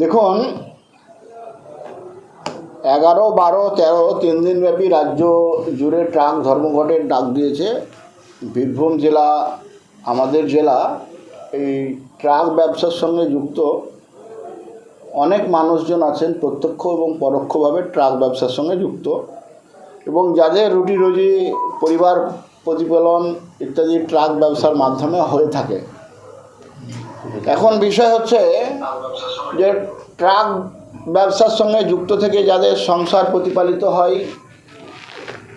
দেখুন, এগারো, বারো, তেরো, তিন দিনব্যাপী রাজ্য জুড়ে ট্রাক ধর্মঘটের ডাক দিয়েছে। বীরভূম জেলা, আমাদের জেলা, এই ট্রাক ব্যবসার সঙ্গে যুক্ত অনেক মানুষজন আছেন প্রত্যক্ষ এবং পরোক্ষভাবে ট্রাক ব্যবসার সঙ্গে যুক্ত এবং যাদের রুটি রুজি পরিবার প্রতিপালন ইত্যাদি ট্রাক ব্যবসার মাধ্যমে হয়ে থাকে। এখন বিষয় হচ্ছে যে ট্রাক ব্যবসার সঙ্গে যুক্ত থেকে যাদের সংসার প্রতিপালিত হয়,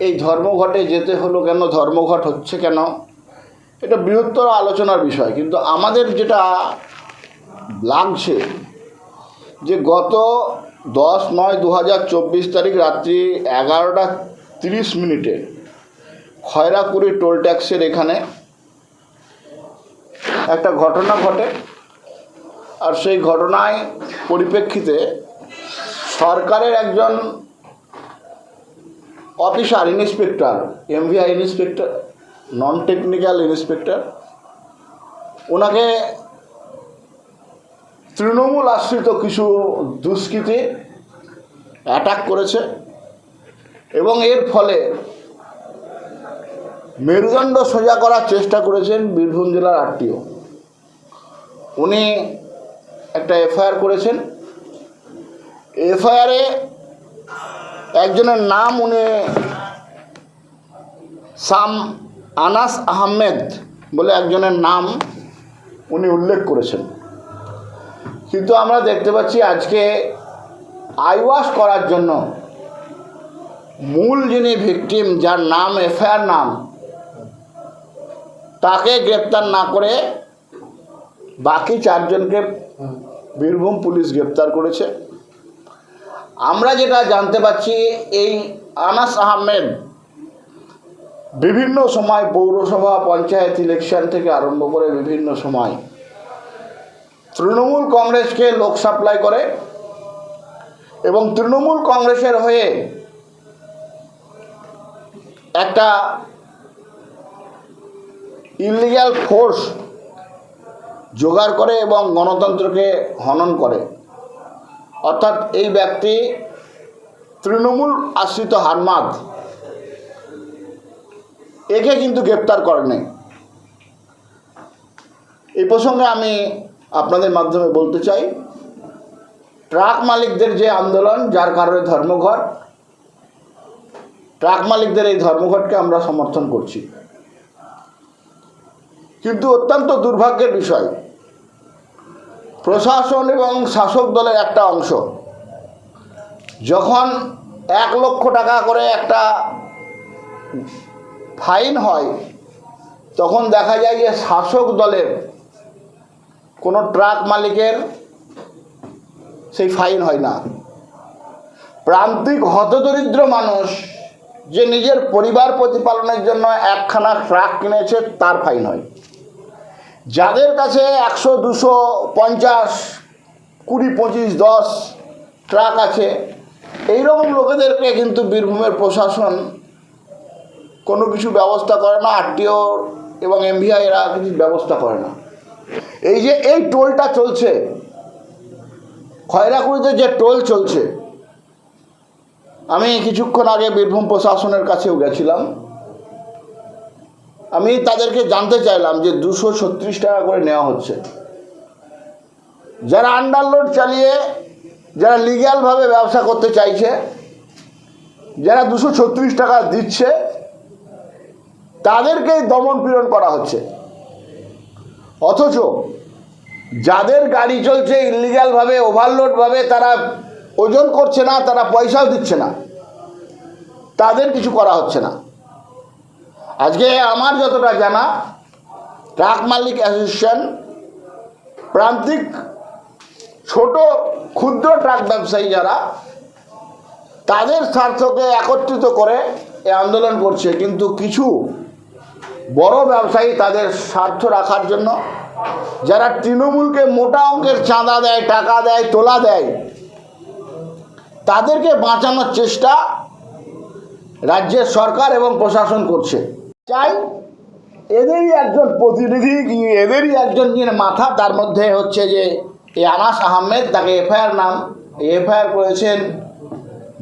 এই ধর্মঘটে যেতে হলো কেন, ধর্মঘট হচ্ছে কেন, এটা বৃহত্তর আলোচনার বিষয়। কিন্তু আমাদের যেটা লাগছে যে গত দশ নয় দু তারিখ রাত্রি এগারোটা তিরিশ মিনিটে খয়রাপুরি টোল ট্যাক্সের এখানে একটা ঘটনা ঘটে। আর সেই ঘটনায় পরিপ্রেক্ষিতে সরকারের একজন officer, inspector, MVI inspector non technical inspector, ওনাকে তৃণমূল আশ্রিত কিছু দুষ্কৃতী অ্যাটাক করেছে এবং এর ফলে মেরুদণ্ড সোজা করার চেষ্টা করেছেন বীরভূম জেলার আটটিও উনি একটা এফআইআর করেছেন। এফআইআরে একজনের নাম উনি সাম আনাস আহমেদ বলে একজনের নাম উনি উল্লেখ করেছেন। কিন্তু আমরা দেখতে পাচ্ছি আজকে আইওয়াশ করার জন্য মূল যিনি ভিকটিম, যার নাম, এফআইআর নাম, তাকে গ্রেপ্তার না করে বাকি চারজনকে বীরভূম পুলিশ গ্রেপ্তার করেছে। আমরা যেটা জানতে পারছি, এই আনাস আহমেদ বিভিন্ন সময় পৌরসভা পঞ্চায়েত ইলেকশন থেকে আরম্ভ করে বিভিন্ন সময় তৃণমূল কংগ্রেসকে লোক সাপ্লাই করে এবং তৃণমূল কংগ্রেসের হয়ে একটা ইলিগাল ফোর্স জোগাড় করে এবং গণতন্ত্রকে হনন করে। অর্থাৎ এই ব্যক্তি তৃণমূল আশ্রিত হারমাদ। একে কিন্তু গ্রেপ্তার করেনি এই প্রসঙ্গে আমি আপনাদের মাধ্যমে বলতে চাই, ট্রাক মালিকদের যে আন্দোলন, যার কারণে ধর্মঘট, ট্রাক মালিকদের এই ধর্মঘটকে আমরা সমর্থন করছি। কিন্তু অত্যন্ত দুর্ভাগ্যের বিষয়। প্রশাসন এবং শাসক দলের একটা অংশ। যখন এক লক্ষ টাকা করে একটা ফাইন হয়, তখন দেখা যায় যে শাসক দলের কোনো ট্রাক মালিকের সেই ফাইন হয় না। প্রান্তিক হতদরিদ্র মানুষ যে নিজের পরিবার প্রতিপালনের জন্য একখানা ট্রাক কিনেছে, তার ফাইন হয়। যাদের কাছে একশো, দুশো, পঞ্চাশ, কুড়ি, পঁচিশ, দশ ট্রাক আছে, এইরকম লোকেদেরকে কিন্তু বীরভূমের প্রশাসন কোনো কিছু ব্যবস্থা করে না, আরটিও এবং এমভিআই এরা কিছু ব্যবস্থা করে না। এই যে এই টোলটা চলছে, খয়রাকুড়িতে যে টোল চলছে, আমি কিছুক্ষণ আগে বীরভূম প্রশাসনের কাছেও গেছিলাম। আমি তাদেরকে জানতে চাইলাম যে দুশো ছত্রিশ টাকা করে নেওয়া হচ্ছে। যারা আন্ডারলোড চালিয়ে, যারা লিগ্যালভাবে ব্যবসা করতে চাইছে, যারা দুশো ছত্রিশ টাকা দিচ্ছে তাদেরকেই দমন পীড়ন করা হচ্ছে। অথচ যাদের গাড়ি চলছে ইলিগালভাবে ওভারলোডভাবে তারা ওজন করছে না, তারা পয়সাও দিচ্ছে না। তাদের কিছু করা হচ্ছে না। আজকে আমার যতটা জানা, ট্রাক মালিক অ্যাসোসিয়েশন প্রান্তিক ছোট ক্ষুদ্র ট্রাক ব্যবসায়ী যারা, তাদের স্বার্থকে একত্রিত করে এ আন্দোলন করছে। কিন্তু কিছু বড় ব্যবসায়ী তাদের স্বার্থ রাখার জন্য, যারা তৃণমূলকে মোটা অঙ্কের চাঁদা দেয়, টাকা দেয়, তোলা দেয়, তাদেরকে বাঁচানোর চেষ্টা রাজ্যের সরকার এবং প্রশাসন করছে। চাই। এদেরই একজন প্রতিনিধি, এদেরই একজন যিনি মাথা, তার মধ্যে হচ্ছে যে এই আনাস আহমেদ, তাকে এফআইআর নাম, এফআইআর করেছেন।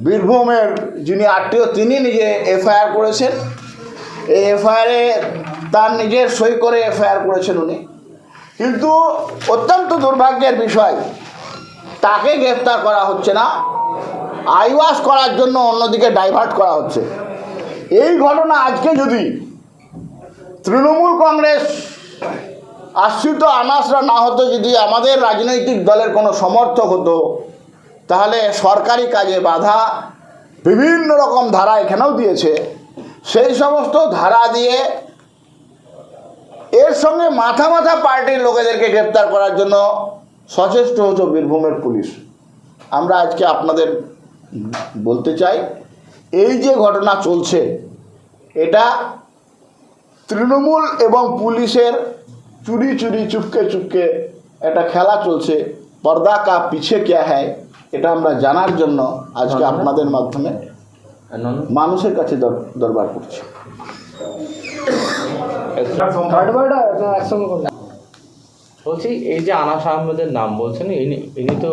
বীরভূমের যিনি আত্মীয় তিনি নিজে এফআইআর করেছেন। এই এফআইআরে তার নিজের সই করে এফআইআর করেছেন উনি। কিন্তু অত্যন্ত দুর্ভাগ্যের বিষয়, তাকে গ্রেফতার করা হচ্ছে না। আইওয়াস করার জন্য অন্যদিকে ডাইভার্ট করা হচ্ছে। এই ঘটনা আজকে যদি তৃণমূল কংগ্রেস, আশ্রিত আনাসরা না হতো যদি আমাদের রাজনৈতিক দলের কোনো সমর্থক হতো, তাহলে সরকারি কাজে বাধা বিভিন্ন রকম ধারা এখানেও দিয়েছে। সেই সমস্ত ধারা দিয়ে এর সঙ্গে মাথা মাথা পার্টির লোকেদেরকে গ্রেপ্তার করার জন্য সচেষ্ট হতো বীরভূমের পুলিশ। আমরা আজকে আপনাদের বলতে চাই, এই যে ঘটনা চলছে, এটা তৃণমূল এবং পুলিশের চুরি চুরি চুপকে চুপকে একটা খেলা চলছে। পর্দা কা পিছে ক্যা হ্যায়? এটা আমরা জানার জন্য আজকে আপনাদের মাধ্যমে মানুষের কাছে দর- দরবার করছি। বলছি এই যে আনাস আহমেদের নাম বলছেন ইনি ইনি তো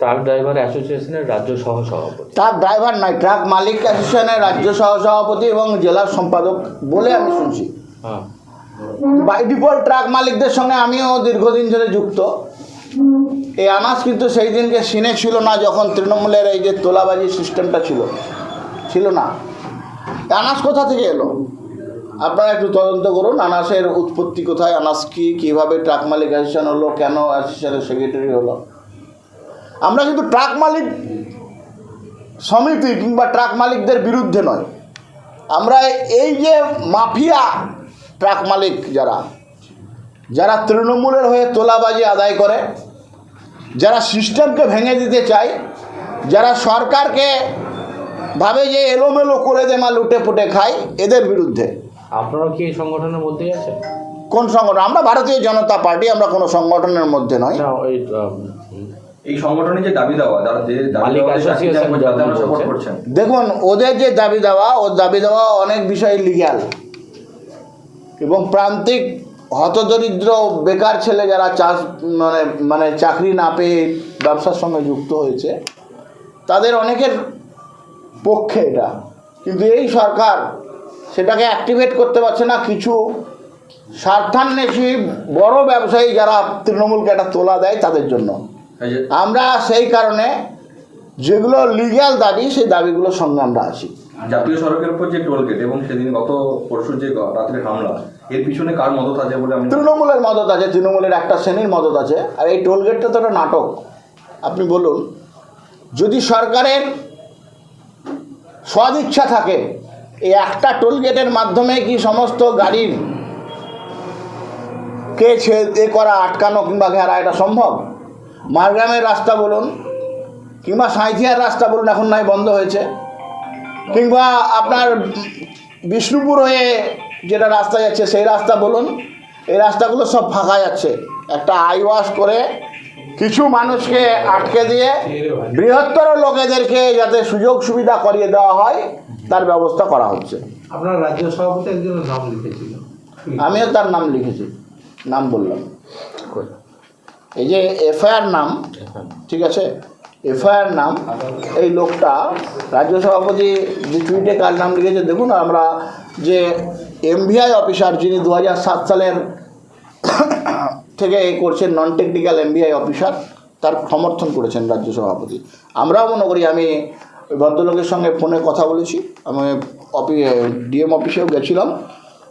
ট্রাক ড্রাইভার অ্যাসোসিয়েশনের রাজ্য সহ সভাপতি ট্রাক ড্রাইভার নয় ট্রাক মালিক অ্যাসোসিয়েশনের রাজ্য সহ সভাপতি এবং জেলার সম্পাদক বলে আমি শুনছি। হ্যাঁ। বাই ডিফল্ট ট্রাক মালিকদের সঙ্গে আমিও দীর্ঘদিন ধরে যুক্ত। এই আনাস কিন্তু সেই দিনকে সিনে ছিল না যখন তৃণমূলের এই যে তোলাবাজি সিস্টেমটা ছিল। ছিল না। আনাস কোথা থেকে এলো? আপনারা একটু তদন্ত করুন আনাসের উৎপত্তি কোথায় আনাস কি কীভাবে ট্রাক মালিক অ্যাসোসিয়েশন হলো কেন অ্যাসোসিয়েশনের সেক্রেটারি হলো? আমরা কিন্তু ট্রাক মালিক সমিতি কিংবা ট্রাক মালিকদের বিরুদ্ধে নয়। আমরা এই যে মাফিয়া ট্রাক মালিক যারা যারা তৃণমূলের হয়ে তোলাবাজি আদায় করে যারা সিস্টেমকে ভেঙে দিতে চায় যারা সরকারকে ভাবে যে এলোমেলো করে দে মা লুটে পুটে খায় এদের বিরুদ্ধে। আপনারা কি এই সংগঠনের মধ্যেই আছেন? কোন সংগঠন? আমরা ভারতীয় জনতা পার্টি আমরা কোনো সংগঠনের মধ্যে নয়। এই সংগঠনের যে দাবি দেওয়া দেখুন ওদের যে দাবি দেওয়া ও দাবি দেওয়া অনেক বিষয় লিগ্যাল এবং প্রান্তিক হতদরিদ্র বেকার ছেলে যারা চাষ মানে মানে চাকরি না পেয়ে ব্যবসার সঙ্গে যুক্ত হয়েছে তাদের অনেকের পক্ষে এটা। কিন্তু এই সরকার সেটাকে অ্যাক্টিভেট করতে পারছে না কিছু স্বার্থান্বেষী বড় ব্যবসায়ী যারা তৃণমূলকে একটা তোলা দেয় তাদের জন্য। আমরা সেই কারণে যেগুলো লিগ্যাল দাবি সেই দাবিগুলোর সঙ্গে আমরা আছি। জাতীয় সড়কের উপর যে টোল গেট এবং সেদিন গত পরশুর যে রাত্রে হামলা এর পিছনে কার মদত আছে বলে আমি তৃণমূলের মদত আছে তৃণমূলের একটা শ্রেণির মদত আছে। আর এই টোল গেটটা তো একটা নাটক। আপনি বলুন যদি সরকারের সদিচ্ছা থাকে এই একটা টোল গেটের মাধ্যমে কি সমস্ত গাড়ির কে এ করা আটকানো কিংবা ঘেরা এটা সম্ভব? মারগ্রামের রাস্তা বলুন কিংবা সাঁইথিয়ার রাস্তা বলুন এখন নাই বন্ধ হয়েছে। কিংবা আপনার বিষ্ণুপুর হয়ে যেটা রাস্তা যাচ্ছে সেই রাস্তা বলুন এই রাস্তাগুলো সব ফাঁকা যাচ্ছে। একটা আইওয়াশ করে কিছু মানুষকে আটকে দিয়ে বৃহত্তর লোকেদেরকে যাতে সুযোগ সুবিধা করিয়ে দেওয়া হয় তার ব্যবস্থা করা হচ্ছে। আপনার রাজ্য সভাপতি একজনের নাম লিখেছিল। আমিও তার নাম লিখেছি নাম বললাম। এই যে এফআইআর নাম ঠিক আছে? এফআইআর নাম এই লোকটা রাজ্য সভাপতি যে টুইটে কার নাম লিখেছে দেখুন আমরা যে এমভিআই অফিসার যিনি দু সাত সালের থেকে এ করছেন নন টেকনিক্যাল এমবিআই অফিসার তার সমর্থন করেছেন রাজ্য সভাপতি। আমরাও মনে করি আমি ভদ্রলোকের সঙ্গে ফোনে কথা বলেছি আমি অফি ডিএম অফিসেও গেছিলাম।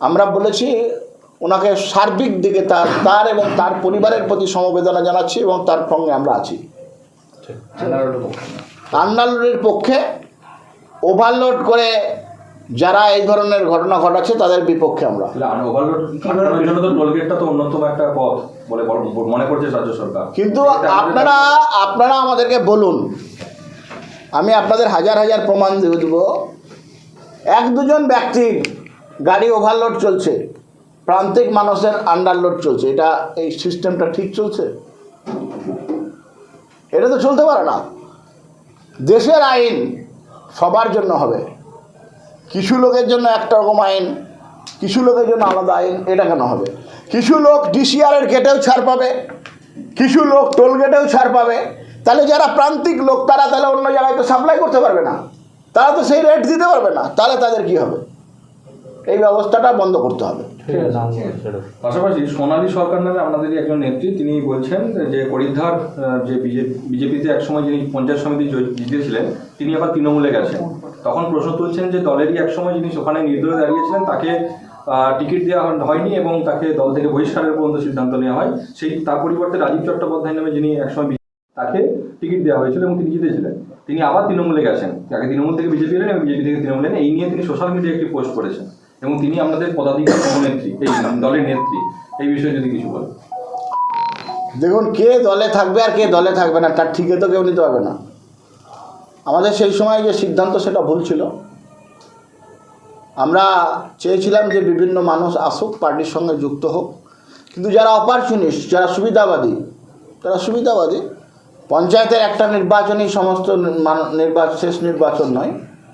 আমরা বলেছি ওনাকে সার্বিক দিকে তার তার এবং তার পরিবারের প্রতি সমবেদনা জানাচ্ছি এবং তার সঙ্গে আমরা আছি। আন্দালনের পক্ষে ওভারলোড করে যারা এই ধরনের ঘটনা ঘটাচ্ছে তাদের বিপক্ষে আমরা। কিন্তু আপনারা আপনারা আমাদেরকে বলুন। আমি আপনাদের হাজার হাজার প্রমাণ দিয়ে দেবো। এক দুজন ব্যক্তির গাড়ি ওভারলোড চলছে। প্রান্তিক মানুষের আন্ডারলোড চলছে। এটা এই সিস্টেমটা ঠিক চলছে? এটা তো চলতে পারে না। দেশের আইন সবার জন্য হবে। কিছু লোকের জন্য একটা রকম আইন, কিছু লোকের জন্য আলাদা আইন, এটা কেন হবে? কিছু লোক ডিসিআরের গেটেও ছাড় পাবে, কিছু লোক টোল গেটেও ছাড় পাবে। তাহলে যারা প্রান্তিক লোক, তারা তাহলে অন্য জায়গায় তো সাপ্লাই করতে পারবে না। তারা তো সেই রেট দিতে পারবে না। তাহলে তাদের কি হবে? এই ব্যবস্থাটা বন্ধ করতে হবে। পাশাপাশি সোনালী সরকার নামে আপনাদেরই একজন নেত্রী তিনি বলছেন যে হরিদ্বার যে বিজেপিতে একসময় যিনি পঞ্চায়েত সমিতি জিতেছিলেন তিনি আবার তৃণমূলে গেছেন। তখন প্রশ্ন তুলছেন যে দলেরই একসময় যিনি ওখানে নির্দলে দাঁড়িয়েছিলেন তাকে টিকিট দেওয়া হয়নি এবং তাকে দল থেকে বহিষ্কারের পর্যন্ত সিদ্ধান্ত নেওয়া হয়। সেই তার পরিবর্তে রাজীব চট্টোপাধ্যায় নামে যিনি একসময় তাকে টিকিট দেওয়া হয়েছিল এবং তিনি জিতেছিলেন। তিনি আবার তৃণমূলে গেছেন। তাকে তৃণমূল থেকে বিজেপি এলেন এবং বিজেপি থেকে তৃণমূল এলেন। এই নিয়ে তিনি সোশ্যাল মিডিয়ায় একটি পোস্ট করেছেন। এবং তিনি আমাদের পদাধিকার নেত্রী এই দলের নেত্রী, এই বিষয়ে যদি কিছু বলেন। দেখুন, কে দলে থাকবে আর কে দলে থাকবে না, তার ঠিকে তো কেউ নিতে পারবে না। আমাদের সেই সময় যে সিদ্ধান্ত, সেটা ভুল ছিল। আমরা চেয়েছিলাম যে বিভিন্ন মানুষ আসুক, পার্টির সঙ্গে যুক্ত হোক। কিন্তু যারা অপরচুনিস্ট যারা সুবিধাবাদী তারা সুবিধাবাদী, পঞ্চায়েতের একটা নির্বাচনই সমস্ত নির্বাচন, শেষ নির্বাচন নয়।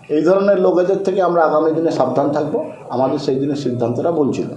এই ধরনের লোকেদের থেকে আমরা আগামী দিনে সাবধান থাকব। আমাদের সেই দিনের সিদ্ধান্তটা বলছিল।